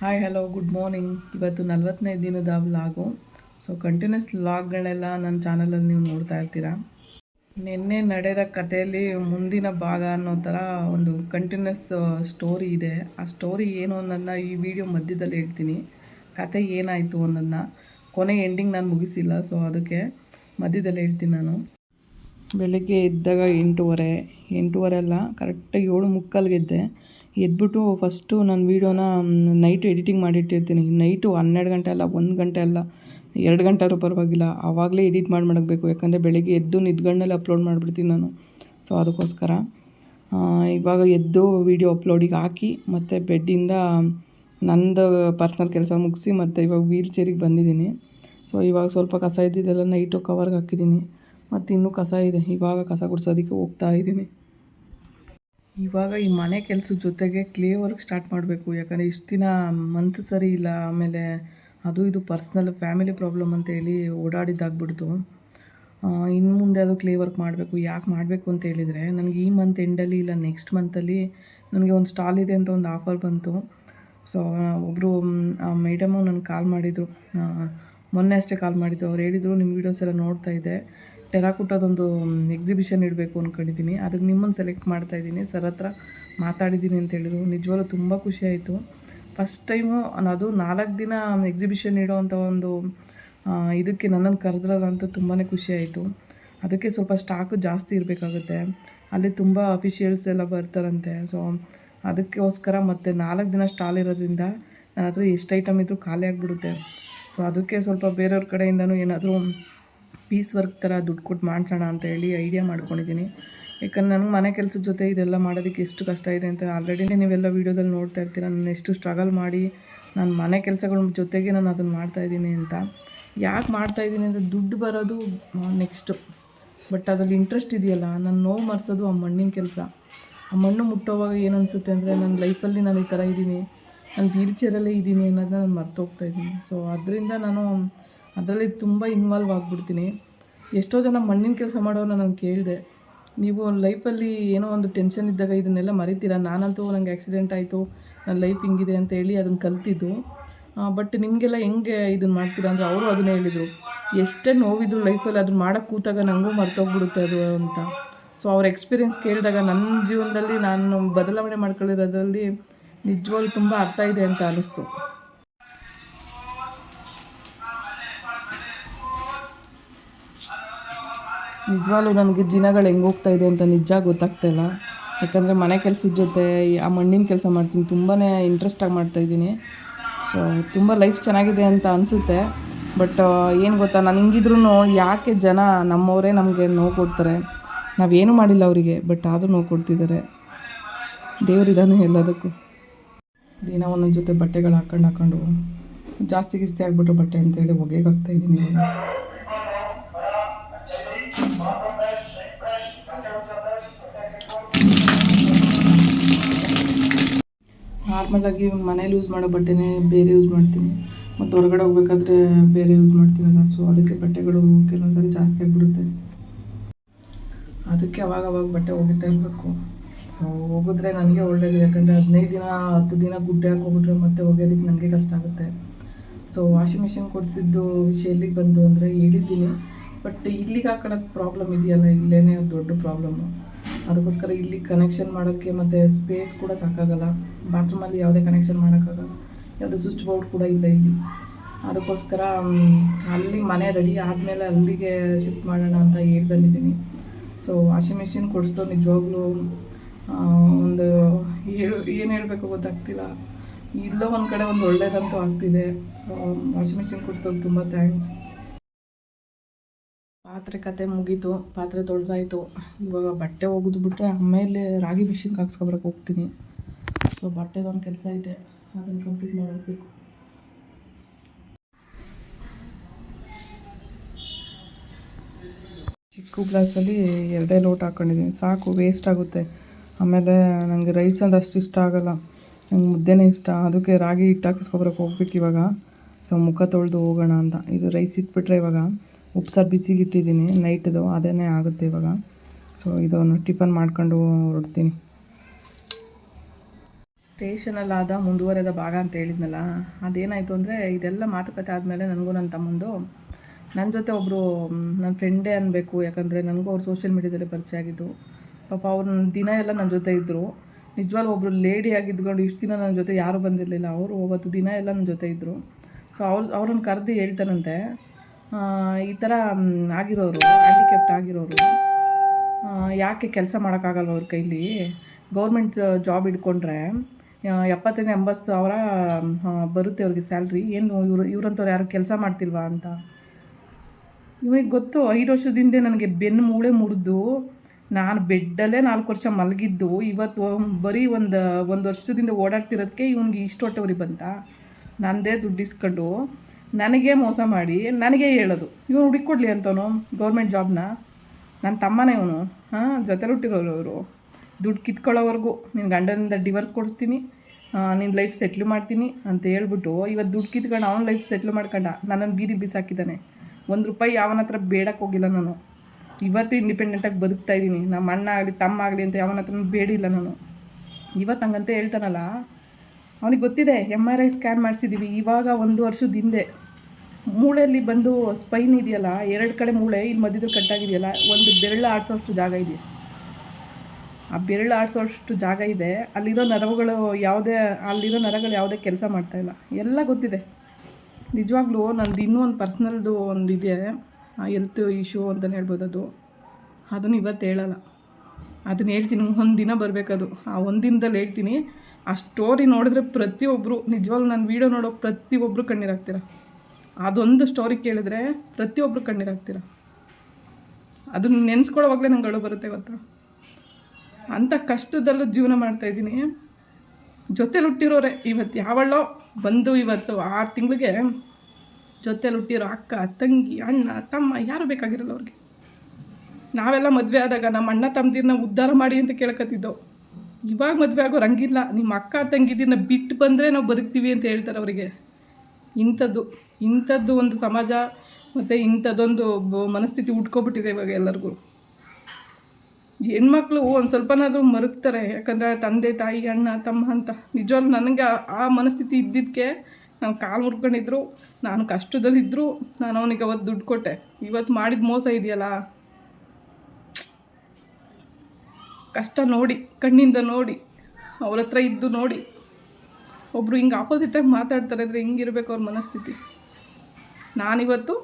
Hi hello good morning ಇವತ್ತು ನಲ್ವತ್ತನೇ ದಿನದ vlog so continuous ವ್ಲಾಗ್ಗಳೆಲ್ಲ ನನ್ನ ಚಾನಲಲ್ಲಿ ನೀವು ನೋಡ್ತಾ ಇರ್ತೀರಾ. ನಿನ್ನೆ ನಡೆದ ಕಥೆಯಲ್ಲಿ ಮುಂದಿನ ಭಾಗ ಅನ್ನೋ ಥರ ಒಂದು ಕಂಟಿನ್ಯೂಸ್ ಸ್ಟೋರಿ ಇದೆ. ಆ ಸ್ಟೋರಿ ಏನು ಅನ್ನೋದನ್ನ ಈ ವಿಡಿಯೋ ಮಧ್ಯದಲ್ಲಿ ಹೇಳ್ತೀನಿ. ಕತೆ ಏನಾಯಿತು ಅನ್ನೋದನ್ನ. ಕೊನೆ ಎಂಡಿಂಗ್ ನಾನು ಮುಗಿಸಿಲ್ಲ ಸೊ ಅದಕ್ಕೆ ಮಧ್ಯದಲ್ಲಿ ಹೇಳ್ತೀನಿ ನಾನು. ಬೆಳಗ್ಗೆ ಎದ್ದಾಗ ಎಂಟೂವರೆ ಎಂಟೂವರೆ ಅಲ್ಲ ಕರೆಕ್ಟಾಗಿ ಏಳು ಮುಕ್ಕಾಲ್ಗೆ ಎದ್ದೆ. ಎದ್ಬಿಟ್ಟು ಫಸ್ಟು ನಾನು ವೀಡಿಯೋನ ನೈಟು ಎಡಿಟಿಂಗ್ ಮಾಡಿಟ್ಟಿರ್ತೀನಿ. ನೈಟು ಹನ್ನೆರಡು ಗಂಟೆ ಅಲ್ಲ, ಒಂದು ಗಂಟೆ ಅಲ್ಲ. ಎರಡು ಗಂಟೆ ಆದರೂ ಪರವಾಗಿಲ್ಲ. ಆವಾಗಲೇ ಎಡಿಟ್ ಮಾಡಿ ಮಾಡಬೇಕು ಯಾಕಂದರೆ ಬೆಳಗ್ಗೆ ಎದ್ದು ನಿದ್ಗಣ್ಣಲ್ಲಿ ಅಪ್ಲೋಡ್ ಮಾಡಿಬಿಡ್ತೀನಿ ನಾನು. ಸೊ ಅದಕ್ಕೋಸ್ಕರ ಇವಾಗ ಎದ್ದು ವೀಡಿಯೋ ಅಪ್ಲೋಡಿಗೆ ಹಾಕಿ, ಮತ್ತು ಬೆಡ್ಡಿಂದ ನಂದು ಪರ್ಸ್ನಲ್ ಕೆಲಸ ಮುಗಿಸಿ, ಮತ್ತು ಇವಾಗ ವೀಲ್ ಚೇರಿಗೆ ಬಂದಿದ್ದೀನಿ. ಸೊ ಇವಾಗ ಸ್ವಲ್ಪ ಕಸ ಇದ್ದಿದ್ದೆಲ್ಲ ನೈಟು ಕವರ್ಗೆ ಹಾಕಿದ್ದೀನಿ. ಮತ್ತು ಇನ್ನೂ ಕಸ ಇದೆ. ಇವಾಗ ಕಸ ಗುಡಿಸೋದಕ್ಕೆ ಹೋಗ್ತಾ ಇದ್ದೀನಿ. ಇವಾಗ ಈ ಮನೆ ಕೆಲಸದ ಜೊತೆಗೆ ಕ್ಲೇ ವರ್ಕ್ ಸ್ಟಾರ್ಟ್ ಮಾಡಬೇಕು. ಯಾಕಂದರೆ ಇಷ್ಟು ದಿನ ಮಂತ್ ಸರಿ ಇಲ್ಲ, ಆಮೇಲೆ ಅದು ಇದು ಪರ್ಸ್ನಲ್ ಫ್ಯಾಮಿಲಿ ಪ್ರಾಬ್ಲಮ್ ಅಂತ ಹೇಳಿ ಓಡಾಡಿದ್ದಾಗ್ಬಿಡ್ತು. ಇನ್ನು ಮುಂದೆ ಅದು ಕ್ಲೇ ವರ್ಕ್ ಮಾಡಬೇಕು, ಯಾಕೆ ಮಾಡಬೇಕು ಅಂತ ಹೇಳಿದರೆ, ನನಗೆ ಈ ಮಂತ್ ಎಂಡಲ್ಲಿ ಇಲ್ಲ ನೆಕ್ಸ್ಟ್ ಮಂತಲ್ಲಿ ನನಗೆ ಒಂದು ಸ್ಟಾಲ್ ಇದೆ ಅಂತ ಒಂದು ಆಫರ್ ಬಂತು. ಸೊ ಒಬ್ಬರು ಮೇಡಮು ನನಗೆ ಕಾಲ್ ಮಾಡಿದರು. ಮೊನ್ನೆ ಅಷ್ಟೇ ಕಾಲ್ ಮಾಡಿದ್ರು. ಅವ್ರು ಹೇಳಿದರು ನಿಮ್ಮ ವೀಡಿಯೋಸ್ ಎಲ್ಲ ನೋಡ್ತಾ ಇದ್ದೆ. ಟೆರಾಕುಟದೊಂದು ಎಕ್ಸಿಬಿಷನ್ ಇಡಬೇಕು ಅಂದ್ಕೊಂಡಿದ್ದೀನಿ ಅದಕ್ಕೆ ನಿಮ್ಮನ್ನು ಸೆಲೆಕ್ಟ್ ಮಾಡ್ತಾ ಇದ್ದೀನಿ ಸರ್ ಹತ್ರ ಮಾತಾಡಿದ್ದೀನಿ ಅಂತ ಹೇಳಿದ್ರು. ನಿಜವಾಗ್ಲೂ ತುಂಬ ಆಯಿತು. ಫಸ್ಟ್ ಟೈಮು ಅದು ನಾಲ್ಕು ದಿನ ಎಕ್ಸಿಬಿಷನ್ ಇಡೋ ಅಂಥ ಒಂದು ಇದಕ್ಕೆ ನನ್ನನ್ನು ಕರೆದ್ರಲ್ಲಂತೂ ತುಂಬಾ ಖುಷಿ ಆಯಿತು. ಅದಕ್ಕೆ ಸ್ವಲ್ಪ ಸ್ಟಾಕು ಜಾಸ್ತಿ ಇರಬೇಕಾಗುತ್ತೆ. ಅಲ್ಲಿ ತುಂಬ ಅಫಿಷಿಯಲ್ಸ್ ಎಲ್ಲ ಬರ್ತಾರಂತೆ. ಸೊ ಅದಕ್ಕೋಸ್ಕರ ಮತ್ತು ನಾಲ್ಕು ದಿನ ಸ್ಟಾಲ್ ಇರೋದ್ರಿಂದ ನನ್ನ ಹತ್ರ ಎಷ್ಟು ಐಟಮ್ ಇದ್ದರೂ ಖಾಲಿ ಆಗಿಬಿಡುತ್ತೆ. ಸೊ ಅದಕ್ಕೆ ಸ್ವಲ್ಪ ಬೇರೆಯವ್ರ ಕಡೆಯಿಂದನೂ ಏನಾದರೂ ಪೀಸ್ ವರ್ಕ್ ಥರ ದುಡ್ಡು ಕೊಟ್ಟು ಮಾಡಿಸೋಣ ಅಂತ ಹೇಳಿ ಐಡಿಯಾ ಮಾಡ್ಕೊಂಡಿದ್ದೀನಿ. ಯಾಕಂದ್ರೆ ನನಗೆ ಮನೆ ಕೆಲಸದ ಜೊತೆ ಇದೆಲ್ಲ ಮಾಡೋದಕ್ಕೆ ಎಷ್ಟು ಕಷ್ಟ ಇದೆ ಅಂತ ಆಲ್ರೆಡಿ ನೀವೆಲ್ಲ ವೀಡಿಯೋದಲ್ಲಿ ನೋಡ್ತಾ ಇರ್ತೀರ, ನಾನು ಎಷ್ಟು ಸ್ಟ್ರಗಲ್ ಮಾಡಿ ನಾನು ಮನೆ ಕೆಲಸಗಳ ಜೊತೆಗೆ ನಾನು ಅದನ್ನು ಮಾಡ್ತಾಯಿದ್ದೀನಿ ಅಂತ. ಯಾಕೆ ಮಾಡ್ತಾಯಿದ್ದೀನಿ ಅಂದರೆ ದುಡ್ಡು ಬರೋದು ನೆಕ್ಸ್ಟ್ ಬಟ್ ಅದರಲ್ಲಿ ಇಂಟ್ರೆಸ್ಟ್ ಇದೆಯಲ್ಲ, ನಾನು ನೋವು ಮರೆಸೋದು ಆ ಮಣ್ಣಿನ ಕೆಲಸ. ಆ ಮಣ್ಣು ಮುಟ್ಟೋವಾಗ ಏನು ಅನಿಸುತ್ತೆ ಅಂದರೆ ನನ್ನ ಲೈಫಲ್ಲಿ ನಾನು ಈ ಥರ ಇದ್ದೀನಿ, ನಾನು ವೀಲ್ ಚೇರಲ್ಲೇ ಇದ್ದೀನಿ ಅನ್ನೋದನ್ನ ನಾನು ಮರ್ತೋಗ್ತಾ ಇದ್ದೀನಿ. ಸೊ ಅದರಿಂದ ನಾನು ಅದರಲ್ಲಿ ತುಂಬ ಇನ್ವಾಲ್ವ್ ಆಗಿಬಿಡ್ತೀನಿ. ಎಷ್ಟೋ ಜನ ಮಣ್ಣಿನ ಕೆಲಸ ಮಾಡೋರನ್ನ ನಾನು ಕೇಳಿದೆ. ನೀವು ಲೈಫಲ್ಲಿ ಏನೋ ಒಂದು ಟೆನ್ಷನ್ ಇದ್ದಾಗ ಇದನ್ನೆಲ್ಲ ಮರಿತೀರಾ? ನಾನಂತೂ ನನಗೆ ಆಕ್ಸಿಡೆಂಟ್ ಆಯಿತು. ನನ್ನ ಲೈಫ್ ಹಿಂಗಿದೆ ಅಂತ ಹೇಳಿ ಅದನ್ನು ಕಲ್ತಿದ್ದು. ಬಟ್ ನಿಮಗೆಲ್ಲ ಹೆಂಗೆ ಇದನ್ನು ಮಾಡ್ತೀರಾ? ಅಂದರೆ ಅವರು ಅದನ್ನೇ ಹೇಳಿದರು. ಎಷ್ಟೇ ನೋವಿದ್ರು ಲೈಫಲ್ಲಿ ಅದನ್ನ ಮಾಡೋಕ್ಕೆ ಕೂತಾಗ ನನಗೂ ಮರ್ತೋಗ್ಬಿಡುತ್ತೆ ಅದು ಅಂತ. ಸೊ ಅವ್ರ ಎಕ್ಸ್ಪೀರಿಯೆನ್ಸ್ ಕೇಳಿದಾಗ ನನ್ನ ಜೀವನದಲ್ಲಿ ನಾನು ಬದಲಾವಣೆ ಮಾಡ್ಕೊಳ್ಳಿರೋದ್ರಲ್ಲಿ ನಿಜವಾಗ್ಲೂ ತುಂಬ ಅರ್ಥ ಇದೆ ಅಂತ ಅನ್ನಿಸ್ತು ನಿಜವಾಗ್ಲೂ ನನಗೆ ದಿನಗಳು ಹೆಂಗೆ ಹೋಗ್ತಾ ಇದೆ ಅಂತ ನಿಜ ಗೊತ್ತಾಗ್ತಾ ಇಲ್ಲ. ಯಾಕಂದರೆ ಮನೆ ಕೆಲಸದ ಜೊತೆ ಆ ಮಣ್ಣಿನ ಕೆಲಸ ಮಾಡ್ತೀನಿ ತುಂಬಾ ಇಂಟ್ರೆಸ್ಟಾಗಿ ಮಾಡ್ತಾಯಿದ್ದೀನಿ ಸೊ ತುಂಬ ಲೈಫ್ ಚೆನ್ನಾಗಿದೆ ಅಂತ ಅನಿಸುತ್ತೆ. ಬಟ್ ಏನು ಗೊತ್ತಾ, ನಾನು ಹಿಂಗಿದ್ರೂ ಯಾಕೆ ಜನ ನಮ್ಮವರೇ ನಮಗೆ ನೋವು ಕೊಡ್ತಾರೆ? ನಾವೇನು ಮಾಡಿಲ್ಲ ಅವರಿಗೆ ಬಟ್ ಆದರೂ ನೋವು ಕೊಡ್ತಿದ್ದಾರೆ. ದೇವರಿದ್ದಾನೆ ಎಲ್ಲದಕ್ಕೂ. ದಿನ ಒಂದೊಂದು ಜೊತೆ ಬಟ್ಟೆಗಳು ಹಾಕೊಂಡು ಹಾಕೊಂಡು ಜಾಸ್ತಿ ಗಿಸ್ತಿ ಆಗಿಬಿಟ್ರೆ ಬಟ್ಟೆ ಅಂತೇಳಿ ಹೊಗೆಗೆ ಹಾಕ್ತಾಯಿದ್ದೀನಿ ಇವಾಗ. ನಾರ್ಮಲಾಗಿ ಮನೇಲಿ ಯೂಸ್ ಮಾಡೋ ಬಟ್ಟೆನೇ ಬೇರೆ ಯೂಸ್ ಮಾಡ್ತೀನಿ. ಮತ್ತು ಹೊರಗಡೆ ಹೋಗ್ಬೇಕಾದ್ರೆ ಬೇರೆ ಯೂಸ್ ಮಾಡ್ತೀನಲ್ಲ ಸೊ ಅದಕ್ಕೆ ಬಟ್ಟೆಗಳು ಕೆಲವೊಂದು ಸಾರಿ ಜಾಸ್ತಿ ಆಗಿಬಿಡುತ್ತೆ. ಅದಕ್ಕೆ ಅವಾಗ ಅವಾಗ ಬಟ್ಟೆ ಒಗಿತಾ ಇರಬೇಕು. ಸೊ ಹೋಗಿದ್ರೆ ನನಗೆ ಒಳ್ಳೇದು. ಯಾಕಂದರೆ ಹದಿನೈದು ದಿನ, ಹತ್ತು ದಿನ ಗುಡ್ಡೆ ಹಾಕಿ ಹೋಗ್ಬಿಟ್ರೆ ಮತ್ತೆ ಒಗೆಯೋದಕ್ಕೆ ನನಗೆ ಕಷ್ಟ ಆಗುತ್ತೆ. ಸೊ ವಾಷಿಂಗ್ ಮಿಷಿನ್ ಕೊಡಿಸಿದ್ದು ವಿಷಯ ಎಲ್ಲಿಗೆ ಬಂದು ಅಂದರೆ ಹೇಳಿದ್ದೀನಿ. ಬಟ್ ಇಲ್ಲಿಗೆ ಹಾಕೊಳ್ಳೋಕೆ ಪ್ರಾಬ್ಲಮ್ ಇದೆಯಲ್ಲ ಇಲ್ಲೇ ದೊಡ್ಡ ಪ್ರಾಬ್ಲಮ್ಮು ಅದಕ್ಕೋಸ್ಕರ ಇಲ್ಲಿ ಕನೆಕ್ಷನ್ ಮಾಡೋಕ್ಕೆ ಮತ್ತು ಸ್ಪೇಸ್ ಕೂಡ ಸಾಕಾಗಲ್ಲ. ಬಾತ್ರೂಮಲ್ಲಿ ಯಾವುದೇ ಕನೆಕ್ಷನ್ ಮಾಡೋಕ್ಕಾಗಲ್ಲ. ಯಾವುದೇ ಸ್ವಿಚ್ ಬೋರ್ಡ್ ಕೂಡ ಇಲ್ಲ ಇಲ್ಲಿ. ಅದಕ್ಕೋಸ್ಕರ ಅಲ್ಲಿ ಮನೆ ರೆಡಿ ಆದಮೇಲೆ ಅಲ್ಲಿಗೆ ಶಿಫ್ಟ್ ಮಾಡೋಣ ಅಂತ ಹೇಳಿ ಬಂದಿದ್ದೀನಿ. ಸೊ ವಾಷಿಂಗ್ ಮಿಷಿನ್ ಕೊಡಿಸ್ತು ನಿಜವಾಗ್ಲೂ ಒಂದು ಏನು ಹೇಳಬೇಕು ಗೊತ್ತಾಗ್ತಿಲ್ಲ. ಇಲ್ಲೋ ಒಂದು ಕಡೆ ಒಂದು ಒಳ್ಳೇದಂತೂ ಆಗ್ತಿದೆ. ವಾಷಿಂಗ್ ಮಿಷಿನ್ ಕೊಡಿಸೋದು ತುಂಬ ಥ್ಯಾಂಕ್ಸ್ ಪಾತ್ರೆ ಕತೆ ಮುಗೀತು, ಪಾತ್ರೆ ತೊಳೆದಾಯ್ತು. ಇವಾಗ ಬಟ್ಟೆ ಒಗೆದು ಬಿಟ್ಟರೆ ಆಮೇಲೆ ರಾಗಿ ಮಿಷಿನ್ಗೆ ಹಾಕ್ಸ್ಕೊಬರಕ್ಕೆ ಹೋಗ್ತೀನಿ. ಸೊ ಬಟ್ಟೆದೊಂದು ಕೆಲಸ ಐತೆ, ಅದನ್ನು ಕಂಪ್ಲೀಟ್ ಮಾಡಬೇಕು. ಚಿಕ್ಕ ಗ್ಲಾಸಲ್ಲಿ ಎರಡೇ ಲೋಟ ಹಾಕ್ಕೊಂಡಿದ್ದೀನಿ ಸಾಕು ವೇಸ್ಟ್ ಆಗುತ್ತೆ. ಆಮೇಲೆ ನನಗೆ ರೈಸ್ ಅಂದ್ರೆ ಅಷ್ಟು ಇಷ್ಟ ಆಗೋಲ್ಲ. ನಂಗೆ ಮುದ್ದೆನೇ ಇಷ್ಟ. ಅದಕ್ಕೆ ರಾಗಿ ಹಿಟ್ಟು ಹಾಕಿಸ್ಕೊಬರಕ್ಕೆ ಹೋಗ್ಬೇಕು ಇವಾಗ. ಸೊ, ಮುಖ ತೊಳೆದು ಹೋಗೋಣ ಅಂತ. ಇದು ರೈಸ್ ಇಟ್ಬಿಟ್ರೆ ಇವಾಗ. ಉಪ್ಸಾರು ಬಿಸಿಗೆ ಇಟ್ಟಿದ್ದೀನಿ ನೈಟ್ದು ಅದೇ ಆಗುತ್ತೆ ಇವಾಗ. ಸೊ ಇದನ್ನು ಟಿಫನ್ ಮಾಡ್ಕೊಂಡು ಹೊರಡ್ತೀನಿ. ಸ್ಟೇಷನಲ್ಲಾದ ಮುಂದುವರೆದ ಭಾಗ ಅಂತ ಹೇಳಿದ್ನಲ್ಲ ಅದೇನಾಯಿತು ಅಂದರೆ ಇದೆಲ್ಲ ಮಾತುಕತೆ ಆದಮೇಲೆ ನನಗೂ ನನ್ನ ತಮ್ಮಂದು ನನ್ನ ಜೊತೆ ಒಬ್ಬರು ನನ್ನ ಫ್ರೆಂಡೇ ಅನ್ನಬೇಕು ಯಾಕಂದರೆ ನನಗೂ ಅವ್ರು ಸೋಷಿಯಲ್ ಮೀಡ್ಯಾದಲ್ಲಿ ಪರಿಚಯ ಆಗಿದ್ದು. ಪಾಪ ಅವ್ರು ದಿನ ಎಲ್ಲ ನನ್ನ ಜೊತೆ ಇದ್ದರು ನಿಜವಾಗ್ಲೂ ಒಬ್ಬರು ಲೇಡಿ ಆಗಿದ್ಕೊಂಡು ಇಷ್ಟು ದಿನ ನನ್ನ ಜೊತೆ ಯಾರೂ ಬಂದಿರಲಿಲ್ಲ. ಅವರು ಅವತ್ತು ದಿನ ಎಲ್ಲ ನನ್ನ ಜೊತೆ ಇದ್ದರು ಸೊ ಅವ್ರು ಅವ್ರನ್ನ ಕರೆದು ಹೇಳ್ತಾನಂತೆ. ಆ, ಈ ಥರ ಆಗಿರೋರು ಹ್ಯಾಂಡಿಕ್ಯಾಪ್ಟ್ ಆಗಿರೋರು ಯಾಕೆ ಕೆಲಸ ಮಾಡೋಕ್ಕಾಗಲ್ಲ ಅವ್ರ ಕೈಲಿ ಗೌರ್ಮೆಂಟ್ ಜಾಬ್ ಇಟ್ಕೊಂಡ್ರೆ ಆ, ಎಪ್ಪತ್ತರಿಂದ ಎಂಬತ್ತು ಸಾವಿರ ಬರುತ್ತೆ ಅವ್ರಿಗೆ ಸ್ಯಾಲ್ರಿ ಏನು ಇವರು ಇವ್ರಂಥವ್ರು ಯಾರು ಕೆಲಸ ಮಾಡ್ತಿಲ್ವಾ ಅಂತ? ಇವನಿಗೆ ಗೊತ್ತು ಐದು ವರ್ಷದಿಂದ ನನಗೆ ಬೆನ್ನು ಮೂಳೆ ಮುರಿದು ನಾನು ಬೆಡ್ಡಲ್ಲೇ ನಾಲ್ಕು ವರ್ಷ ಮಲಗಿದ್ದು ಇವತ್ತು ಬರೀ ಒಂದು ಒಂದು ವರ್ಷದಿಂದ ಓಡಾಡ್ತಿರೋದಕ್ಕೆ ಇವನಿಗೆ ಇಷ್ಟು ಹೊಟ್ಟೆವ್ರಿಗೆ ಬಂತ? ನಂದೇ ದುಡ್ಡು ಇಸ್ಕೊಂಡು ನನಗೆ ಮೋಸ ಮಾಡಿ ನನಗೆ ಹೇಳೋದು. ಇವನು ಹುಡುಕೊಡ್ಲಿ ಅಂತವನು ಗೌರ್ಮೆಂಟ್ ಜಾಬ್ನ. ನನ್ನ ತಮ್ಮನೇ ಇವನು. ಹಾಂ, ಜೊತೆಲಿ ಹುಟ್ಟಿರೋರು ಅವರು ದುಡ್ಡು ಕಿತ್ಕೊಳ್ಳೋವರೆಗೂ. ನಿನ್ನ ಗಂಡನಿಂದ ಡಿವರ್ಸ್ ಕೊಡ್ತೀನಿ ನಿನ್ನ ಲೈಫ್ ಸೆಟ್ಲ್ ಮಾಡ್ತೀನಿ ಅಂತ ಹೇಳ್ಬಿಟ್ಟು ಇವತ್ತು ದುಡ್ಡು ಕಿತ್ಕೊಂಡು ಅವ್ನ ಲೈಫ್ ಸೆಟ್ಲ್ ಮಾಡ್ಕೊಂಡ. ನನ್ನನ್ನು ಬೀದಿ ಬಿಸಾಕಿದ್ದಾನೆ. ಒಂದು ರೂಪಾಯಿ ಯಾವನ ಹತ್ರ ಬೇಡಕ್ಕೆ ಹೋಗಿಲ್ಲ ನಾನು. ಇವತ್ತು ಇಂಡಿಪೆಂಡೆಂಟಾಗಿ ಬದುಕ್ತಾ ಇದ್ದೀನಿ ನಮ್ಮ ಅಣ್ಣ ಆಗಲಿ, ತಮ್ಮ ಆಗಲಿ ಅಂತ ಯಾವನ ಹತ್ರ ಬೇಡಿಲ್ಲ ನಾನು. ಇವತ್ತು ಹಂಗಂತ ಹೇಳ್ತಾನಲ್ಲ. ಅವನಿಗೆ ಗೊತ್ತಿದೆ ಎಂ ಆರ್ ಐ ಸ್ಕ್ಯಾನ್ ಮಾಡಿಸಿದ್ದೀವಿ ಇವಾಗ ಒಂದು ವರ್ಷದ ಹಿಂದೆ. ಮೂಳೆಯಲ್ಲಿ ಬಂದು ಸ್ಪೈನ್ ಇದೆಯಲ್ಲ, ಎರಡು ಕಡೆ ಮೂಳೆ, ಇಲ್ಲಿ ಮಧ್ಯದಲ್ಲಿ ಕಟ್ಟಾಗಿದೆಯಲ್ಲ, ಒಂದು ಬೆರಳು ಆಡಿಸೋಷ್ಟು ಜಾಗ ಇದೆ. ಆ ಬೆರಳು ಆಡಿಸೋಷ್ಟು ಜಾಗ ಇದೆ, ಅಲ್ಲಿರೋ ನರವುಗಳು ಯಾವುದೇ, ಅಲ್ಲಿರೋ ನರಗಳು ಯಾವುದೇ ಕೆಲಸ ಮಾಡ್ತಾ ಇಲ್ಲ. ಎಲ್ಲ ಗೊತ್ತಿದೆ. ನಿಜವಾಗ್ಲೂ ನಂದು ಇನ್ನೂ ಒಂದು ಪರ್ಸ್ನಲ್ದು ಒಂದು ಇದೆ ಹೆಲ್ತ್ ಇಶ್ಯೂ ಅಂತಲೇ ಹೇಳ್ಬೋದು ಅದು. ಅದನ್ನು ಇವತ್ತು ಹೇಳಲ್ಲ. ಅದನ್ನ ಹೇಳ್ತೀನಿ ಒಂದು ದಿನ ಬರಬೇಕದು. ಆ ಒಂದು ದಿನದಲ್ಲಿ ಹೇಳ್ತೀನಿ ಆ ಸ್ಟೋರಿ ನೋಡಿದ್ರೆ ಪ್ರತಿಯೊಬ್ಬರು ನಿಜವಾಗ್ಲೂ ನಾನು ವೀಡಿಯೋ ನೋಡೋ ಪ್ರತಿಯೊಬ್ಬರು ಕಣ್ಣೀರಾಗ್ತೀರ? ಅದೊಂದು ಸ್ಟೋರಿ ಕೇಳಿದ್ರೆ ಪ್ರತಿಯೊಬ್ಬರು ಕಣ್ಣೀರಾಗ್ತೀರ? ಅದನ್ನ ನೆನೆಸ್ಕೊಳ್ಳೋವಾಗಲೇ ನಂಗೆ ಅಳು ಬರುತ್ತೆ ಗೊತ್ತಾ? ಅಂಥ ಕಷ್ಟದಲ್ಲೂ ಜೀವನ ಮಾಡ್ತಾ ಇದ್ದೀನಿ. ಜೊತೆಲಿ ಹುಟ್ಟಿರೋರೆ ಇವತ್ತು ಯಾವಳ್ಳೋ ಬಂದು ಇವತ್ತು ಆರು ತಿಂಗಳಿಗೆ ಜೊತೆಲಿ ಹುಟ್ಟಿರೋ ಅಕ್ಕ, ತಂಗಿ, ಅಣ್ಣ, ತಮ್ಮ ಯಾರು ಬೇಕಾಗಿರಲ್ಲ ಅವ್ರಿಗೆ? ನಾವೆಲ್ಲ ಮದುವೆ ಆದಾಗ ನಮ್ಮ ಅಣ್ಣ ತಮ್ಮದಿರನ್ನ ಉದ್ಧಾರ ಮಾಡಿ ಅಂತ ಕೇಳ್ಕೊತಿದ್ದೋ ಇವಾಗ ಮದುವೆ ಆಗೋರು ಹಂಗಿಲ್ಲ. ನಿಮ್ಮ ಅಕ್ಕ ತಂಗಿದಿನ ಬಿಟ್ಟು ಬಂದರೆ ನಾವು ಬದುಕ್ತೀವಿ ಅಂತ ಹೇಳ್ತಾರೆ ಅವರಿಗೆ. ಇಂಥದ್ದು ಇಂಥದ್ದು ಒಂದು ಸಮಾಜ ಮತ್ತು ಇಂಥದ್ದೊಂದು ಮನಸ್ಥಿತಿ ಉಟ್ಕೊಬಿಟ್ಟಿದೆ ಇವಾಗ ಎಲ್ಲರಿಗೂ. ಹೆಣ್ಮಕ್ಳು ಒಂದು ಸ್ವಲ್ಪನಾದರೂ ಮರುಗ್ತಾರೆ. ಯಾಕಂದರೆ ತಂದೆ, ತಾಯಿ, ಅಣ್ಣ, ತಮ್ಮ ಅಂತ. ನಿಜವಾಗ್ಲೂ ನನಗೆ ಆ ಮನಸ್ಥಿತಿ ಇದ್ದಿದ್ದಕ್ಕೆ ನಾನು ಕಾಲು ಮುರ್ಕೊಂಡಿದ್ರು, ನಾನು ಕಷ್ಟದಲ್ಲಿದ್ದರೂ ನಾನು ಅವನಿಗೆ ಅವತ್ತು ದುಡ್ಡು ಕೊಟ್ಟೆ. ಇವತ್ತು ಮಾಡಿದ ಮೋಸ ಇದೆಯಲ್ಲ? ಕಷ್ಟ ನೋಡಿ, ಕಣ್ಣಿಂದ ನೋಡಿ, ಅವ್ರ ಹತ್ರ ಇದ್ದು ನೋಡಿ. ಒಬ್ಬರು ಹಿಂಗೆ ಆಪೋಸಿಟಾಗಿ ಮಾತಾಡ್ತಾರೆ ಅಂದರೆ ಇರಬೇಕು ಅವ್ರ ಮನಸ್ಥಿತಿ. ನಾನಿವತ್ತು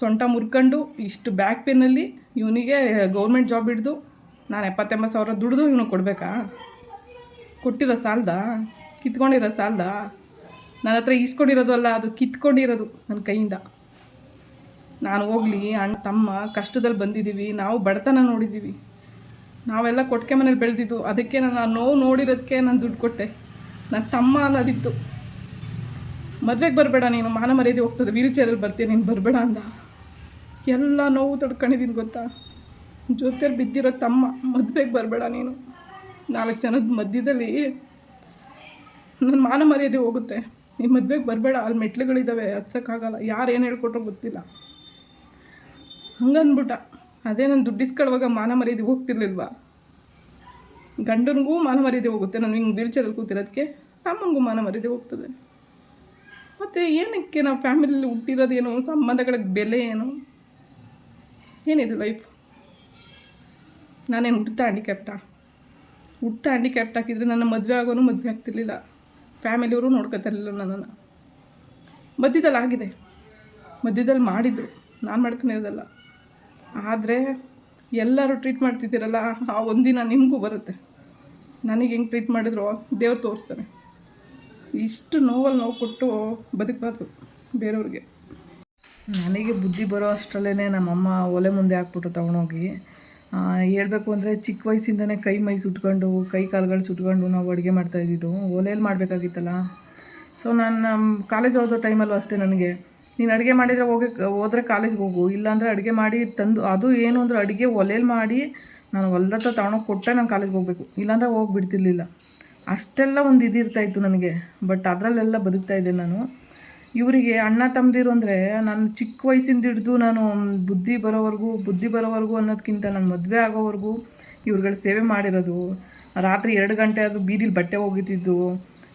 ಸೊಂಟ ಮುರ್ಕೊಂಡು ಇಷ್ಟು ಬ್ಯಾಕ್ ಪೇನಲ್ಲಿ ಇವನಿಗೆ ಗೌರ್ಮೆಂಟ್ ಜಾಬ್ ಹಿಡ್ದು ನಾನು ಎಪ್ಪತ್ತೆಂಬತ್ತು ಸಾವಿರ ದುಡ್ದು ಇವನು ಕೊಡಬೇಕಾ? ಕೊಟ್ಟಿರೋ ಸಾಲದ? ಕಿತ್ಕೊಂಡಿರೋ ಸಾಲದ? ನನ್ನ ಹತ್ರ ಈಸ್ಕೊಂಡಿರೋದು ಅಲ್ಲ, ಅದು ಕಿತ್ಕೊಂಡಿರೋದು ನನ್ನ ಕೈಯಿಂದ. ನಾನು ಹೋಗಲಿ, ಅಣ್ಣ, ತಮ್ಮ ಕಷ್ಟದಲ್ಲಿ ಬಂದಿದ್ದೀವಿ ನಾವು ಬಡತನ ನೋಡಿದ್ದೀವಿ ನಾವೆಲ್ಲ ಕೊಟ್ಟಿಗೆ ಮನೇಲಿ ಬೆಳೆದಿದ್ದು. ಅದಕ್ಕೆ ನಾನು ಆ ನೋವು ನೋಡಿರೋದಕ್ಕೆ ನಾನು ದುಡ್ಡು ಕೊಟ್ಟೆ. ನನ್ನ ತಮ್ಮ ಅನ್ನೋದಿತ್ತು. ಮದುವೆಗೆ ಬರಬೇಡ ನೀನು. ಮಾನ ಮರ್ಯಾದೆ ಹೋಗ್ತದೆ. ವೀಲ್ ಚೇರಲ್ಲಿ ಬರ್ತೀಯ ನೀನು ಬರಬೇಡ ಅಂದ. ಎಲ್ಲ ನೋವು ತಡ್ಕೊಂಡಿದ್ದೀನಿ ಗೊತ್ತಾ? ಜೊತೆಲಿ ಬಿದ್ದಿರೋ ತಮ್ಮ ಮದುವೆಗೆ ಬರಬೇಡ ನೀನು. ನಾಲ್ಕು ಜನದ ಮಧ್ಯದಲ್ಲಿ ನನ್ನ ಮಾನ ಮರ್ಯಾದೆ ಹೋಗುತ್ತೆ. ನೀನು ಮದುವೆಗೆ ಬರಬೇಡ. ಅಲ್ಲಿ ಮೆಟ್ಲುಗಳಿದ್ದಾವೆ ಹತ್ಸೋಕ್ಕಾಗಲ್ಲ. ಯಾರು ಏನು ಹೇಳ್ಕೊಟ್ರೋ ಗೊತ್ತಿಲ್ಲ. ಹಂಗನ್ಬಿಟ್ಟ. ಅದೇ ನಾನು ದುಡ್ಡು ಇಸ್ಕೊಳ್ಳುವಾಗ ಮಾನ ಮರ್ಯಾದೆ ಹೋಗ್ತಿರ್ಲಿಲ್ವಾ? ಗಂಡನಿಗೂ ಮಾನ ಮರ್ಯಾದೆ ಹೋಗುತ್ತೆ, ನಾನು ಹಿಂಗೆ ಬೀಳ್ಚಲ್ಲಿ ಕೂತಿರೋದಕ್ಕೆ ತಮ್ಮನಿಗೂ ಮಾನ ಮರ್ಯಾದೆ ಹೋಗ್ತದೆ. ಮತ್ತು ಏನಕ್ಕೆ ನಾವು ಫ್ಯಾಮಿಲಿಯಲ್ಲಿ ಹುಟ್ಟಿರೋದೇನು ಸಂಬಂಧಗಳಿಗೆ ಬೆಲೆ ಏನು? ಏನಿದು ಲೈಫ್ ನಾನೇನು ಹುಡ್ತಾ ಹ್ಯಾಂಡಿಕ್ಯಾಪ್ಟಾ ಹುಟ್ಟ ಹ್ಯಾಂಡಿಕ್ಯಾಪ್ಟ್ ಹಾಕಿದರೆ ನನ್ನ ಮದುವೆ ಆಗೋನು ಮದುವೆ ಆಗ್ತಿರ್ಲಿಲ್ಲ. ಫ್ಯಾಮಿಲಿಯವರು ನೋಡ್ಕೊತಿರ್ಲಿಲ್ಲ ನನ್ನನ್ನು. ಮಧ್ಯದಲ್ಲಿ ಆಗಿದೆ. ಮಧ್ಯದಲ್ಲಿ ಮಾಡಿದ್ದು ನಾನು ಮಾಡ್ಕೊಂಡಿರೋದಲ್ಲ. ಆದರೆ ಎಲ್ಲರೂ ಟ್ರೀಟ್ ಮಾಡ್ತಿದ್ದೀರಲ್ಲ, ಆ ಒಂದಿನ ನಿಮಗೂ ಬರುತ್ತೆ. ನನಗೆ ಹೆಂಗೆ ಟ್ರೀಟ್ ಮಾಡಿದ್ರು ದೇವ್ರು ತೋರಿಸ್ತಾನೆ ಇಷ್ಟು ನೋವಲ್ಲಿ ನೋವು ಕೊಟ್ಟು ಬದುಕಬಾರ್ದು ಬೇರೆಯವ್ರಿಗೆ. ನನಗೆ ಬುದ್ಧಿ ಬರೋ ಅಷ್ಟರಲ್ಲೇ ನಮ್ಮಮ್ಮ ಒಲೆ ಮುಂದೆ ಹಾಕ್ಬಿಟ್ಟು ತೊಗೊಂಡೋಗಿ. ಹೇಳಬೇಕು ಅಂದರೆ ಚಿಕ್ಕ ವಯಸ್ಸಿಂದನೇ ಕೈ ಮೈ ಸುಟ್ಕೊಂಡು, ಕೈ ಕಾಲುಗಳು ಸುಟ್ಕೊಂಡು ನಾವು ಅಡುಗೆ ಮಾಡ್ತಾಯಿದ್ದಿದ್ದು ಒಲೆಯಲ್ಲಿ ಮಾಡಬೇಕಾಗಿತ್ತಲ್ಲ. ಸೊ ನಾನು ಕಾಲೇಜ್ ಓದೋ ಟೈಮಲ್ಲೂ ಅಷ್ಟೇ ನನಗೆ. ನೀನು ಅಡುಗೆ ಮಾಡಿದರೆ ಹೋಗಿ, ಹೋದರೆ ಕಾಲೇಜ್ಗೆ ಹೋಗು. ಇಲ್ಲಾಂದರೆ ಅಡುಗೆ ಮಾಡಿ ತಂದು, ಅದು ಏನು ಅಂದರೆ ಅಡುಗೆ ಒಲೆಯಲ್ಲಿ ಮಾಡಿ ನಾನು ಹೊಲ್ದ ಹತ್ರ ತಗೊಂಡೋಗಿ ಕೊಟ್ಟೆ ನಾನು ಕಾಲೇಜ್ಗೆ ಹೋಗಬೇಕು. ಇಲ್ಲಾಂದರೆ ಹೋಗಿ ಬಿಡ್ತಿರ್ಲಿಲ್ಲ. ಅಷ್ಟೆಲ್ಲ ಒಂದು ಇದಿರ್ತಾಯಿತ್ತು ನನಗೆ. ಬಟ್ ಅದರಲ್ಲೆಲ್ಲ ಬದುಕ್ತಾ ಇದ್ದೆ ನಾನು. ಇವರಿಗೆ ಅಣ್ಣ ತಮ್ಮದಿರು ಅಂದರೆ ನಾನು ಚಿಕ್ಕ ವಯಸ್ಸಿಂದ ಹಿಡಿದು ನಾನು ಬುದ್ಧಿ ಬರೋವರೆಗೂ ಬುದ್ಧಿ ಬರೋವರೆಗೂ ಅನ್ನೋದಕ್ಕಿಂತ ನಾನು ಮದುವೆ ಆಗೋವರೆಗೂ ಇವ್ರುಗಳ ಸೇವೆ ಮಾಡಿರೋದು. ರಾತ್ರಿ ಎರಡು ಗಂಟೆ ಆದರೂ ಬೀದಿಲಿ ಬಟ್ಟೆ ಹೋಗಿತಿದ್ದು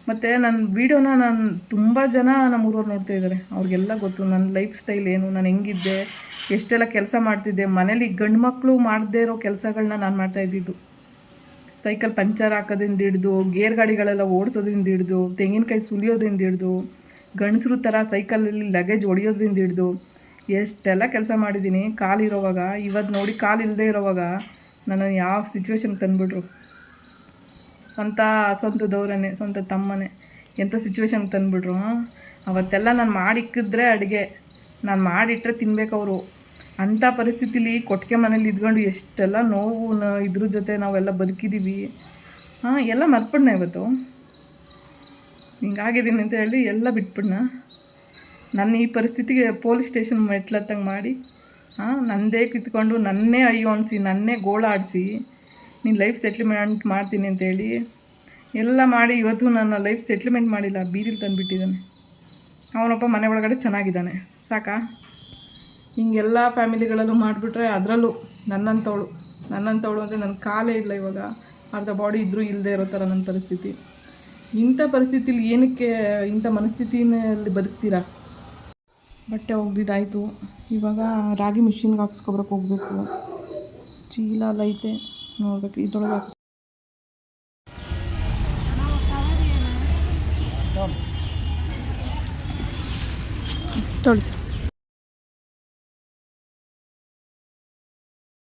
ಮತ್ತು ನನ್ನ ವೀಡಿಯೋನ ನಾನು ತುಂಬ ಜನ ನಮ್ಮ ಊರವ್ರು ನೋಡ್ತಾ ಇದ್ದಾರೆ ಅವ್ರಿಗೆಲ್ಲ ಗೊತ್ತು ನನ್ನ ಲೈಫ್ ಸ್ಟೈಲ್ ಏನು, ನಾನು ಹೆಂಗಿದ್ದೆ, ಎಷ್ಟೆಲ್ಲ ಕೆಲಸ ಮಾಡ್ತಿದ್ದೆ, ಮನೇಲಿ ಗಂಡು ಮಕ್ಕಳು ಮಾಡದೇ ಇರೋ ಕೆಲಸಗಳನ್ನ ನಾನು ಮಾಡ್ತಾ ಇದ್ದಿದ್ದು. ಸೈಕಲ್ ಪಂಚರ್ ಹಾಕೋದ್ರಿಂದ ಹಿಡ್ದು, ಗೇರ್ ಗಾಡಿಗಳೆಲ್ಲ ಓಡಿಸೋದ್ರಿಂದ ಹಿಡ್ದು, ತೆಂಗಿನಕಾಯಿ ಸುಲಿಯೋದ್ರಿಂದ ಹಿಡ್ದು, ಗಂಡಸ್ರು ಥರ ಸೈಕಲಲ್ಲಿ ಲಗೇಜ್ ಹೊಡಿಯೋದ್ರಿಂದ ಹಿಡ್ದು, ಎಷ್ಟೆಲ್ಲ ಕೆಲಸ ಮಾಡಿದ್ದೀನಿ. ಕಾಲಿರೋವಾಗ ಇವತ್ತು ನೋಡಿ ಕಾಲು ಇಲ್ಲದೆ ಇರೋವಾಗ ನನ್ನ ಯಾವ ಸಿಚುವೇಶನ್ಗೆ ತಂದುಬಿಟ್ರು. ಸ್ವಂತ ದೌರನೆ ಸ್ವಂತ ತಮ್ಮನೇ. ಎಂಥ ಸಿಚುವೇಶನ್ಗೆ ತಂದುಬಿಟ್ರು? ಅವತ್ತೆಲ್ಲ ನಾನು ಮಾಡಿಕ್ಕಿದ್ರೆ ಅಡುಗೆ. ನಾನು ಮಾಡಿಟ್ರೆ ಅವರು. ಅಂಥ ಪರಿಸ್ಥಿತಿಲಿ ಕೊಟ್ಟಿಗೆ ಮನೇಲಿ ಇದ್ಕೊಂಡು ಎಷ್ಟೆಲ್ಲ ನೋವು ಇದ್ರ ಜೊತೆ ನಾವೆಲ್ಲ ಬದುಕಿದ್ದೀವಿ ಹಾಂ ಎಲ್ಲ ಮರ್ಬಿಡ್ನ ಇವತ್ತು. ಹಿಂಗಾಗಿದ್ದೀನಿ ಅಂತ ಹೇಳಿ ಎಲ್ಲ ಬಿಟ್ಬಿಡ್ನ. ನನ್ನ ಈ ಪರಿಸ್ಥಿತಿಗೆ ಪೊಲೀಸ್ ಸ್ಟೇಷನ್ ಮೆಟ್ಲತ್ತಂಗೆ ಮಾಡಿ ಹಾಂ ನಂದೇ ಕಿತ್ಕೊಂಡು ನನ್ನೇ ಅಯ್ಯೋ ಅನಿಸಿ ನನ್ನೇ ಗೋಳಾಡಿಸಿ ನೀನು ಲೈಫ್ ಸೆಟ್ಲ್ಮೆಂಟ್ ಮಾಡ್ತೀನಿ ಅಂತೇಳಿ ಎಲ್ಲ ಮಾಡಿ ಇವತ್ತು ನನ್ನ ಲೈಫ್ ಸೆಟ್ಲ್ಮೆಂಟ್ ಮಾಡಿಲ್ಲ, ಬೀದಿಲಿ ತಂದುಬಿಟ್ಟಿದ್ದಾನೆ. ಅವನಪ್ಪ ಮನೆ ಒಳಗಡೆ ಚೆನ್ನಾಗಿದ್ದಾನೆ. ಸಾಕಾ? ಹಿಂಗೆಲ್ಲ ಫ್ಯಾಮಿಲಿಗಳಲ್ಲೂ ಮಾಡಿಬಿಟ್ರೆ ಅದರಲ್ಲೂ ನನ್ನಂಥವಳು ನನ್ನಂಥವಳು ಅಂದರೆ ನನ್ನ ಕಾಲೇ ಇಲ್ಲ ಇವಾಗ. ಅರ್ಧ ಬಾಡಿ ಇದ್ದರೂ ಇಲ್ಲದೆ ಇರೋ ಥರ ನನ್ನ ಪರಿಸ್ಥಿತಿ. ಇಂಥ ಪರಿಸ್ಥಿತಿಲಿ ಏನಕ್ಕೆ ಇಂಥ ಮನಸ್ಥಿತಿನಲ್ಲಿ ಬದುಕ್ತೀರಾ? ಬಟ್ಟೆ ಒಗ್ದಿದ್ದಾಯಿತು. ಇವಾಗ ರಾಗಿ ಮಿಷಿನ್ಗೆ ಹಾಕ್ಸ್ಕೊಬ್ರಕ್ಕೆ ಹೋಗಬೇಕು. ಚೀಲ ಎಲ್ಲ ಐತೆ. ನೋಡ್ಬೇಕು ಇದ್ರೊಳಗೆ ಹಾಕಿ. ತೊಳಿತು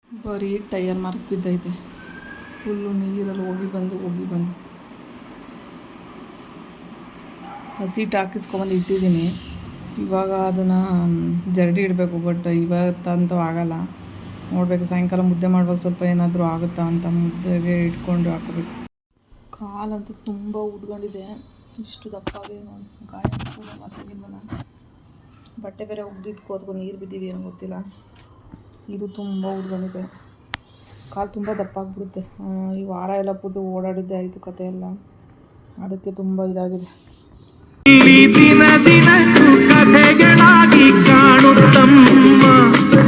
ಬರೀ ಟೈರ್ ಮಾರ್ಕ್ ಬಿದ್ದೈತೆ. ಫುಲ್ಲು ನೀರಲ್ಲಿ ಹೋಗಿ ಬಂದು ಹೋಗಿ ಬಂದು. ಹಸಿಟ್ಟು ಹಾಕಿಸ್ಕೊಂಬಂದು ಇಟ್ಟಿದ್ದೀನಿ. ಇವಾಗ ಅದನ್ನು ಜರಡಿ ಇಡಬೇಕು ಬಟ್ ಇವತ್ತಂತೂ ಆಗಲ್ಲ. ನೋಡಬೇಕು ಸಾಯಂಕಾಲ ಮುದ್ದೆ ಮಾಡುವಾಗ ಸ್ವಲ್ಪ ಏನಾದರೂ ಆಗುತ್ತಾ ಅಂತ ಮುದ್ದೆಗೆ ಇಟ್ಕೊಂಡು ಹಾಕಬೇಕು. ಕಾಲಂತೂ ತುಂಬ ಉದ್ಕೊಂಡಿದೆ ಇಷ್ಟು ದಪ್ಪಾಗಿ ನೋಡಿ ಗಾಯ ಕೂಡ ಬಟ್ಟೆ ಬೇರೆ ಒಗ್ದಿದ್ದು ಕೋತ್ಕೊಂಡು ನೀರು ಬಿದ್ದಿದೆಯೇನೋ ಗೊತ್ತಿಲ್ಲ. ಇದು ತುಂಬ ಉದ್ಕೊಂಡಿದೆ ಕಾಲು ತುಂಬ ದಪ್ಪ ಆಗಿಬಿಡುತ್ತೆ ಈ ವಾರ ಎಲ್ಲ ಪೂರ್ತಿ ಓಡಾಡಿದ್ದೆ ಆಯಿತು ಕತೆ ಎಲ್ಲ. ಅದಕ್ಕೆ ತುಂಬ ಇದಾಗಿದೆ. ಇಲ್ಲಿ ದಿನ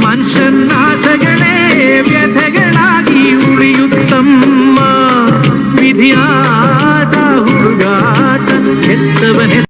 മനുഷ്യൻ ആശകളെ വ്യഥകളാಗಿ ഉളിയുത്തമ്മ വിധിയാട്ട ಹುಡುಗಾಟ ಎತ್ತವನೆ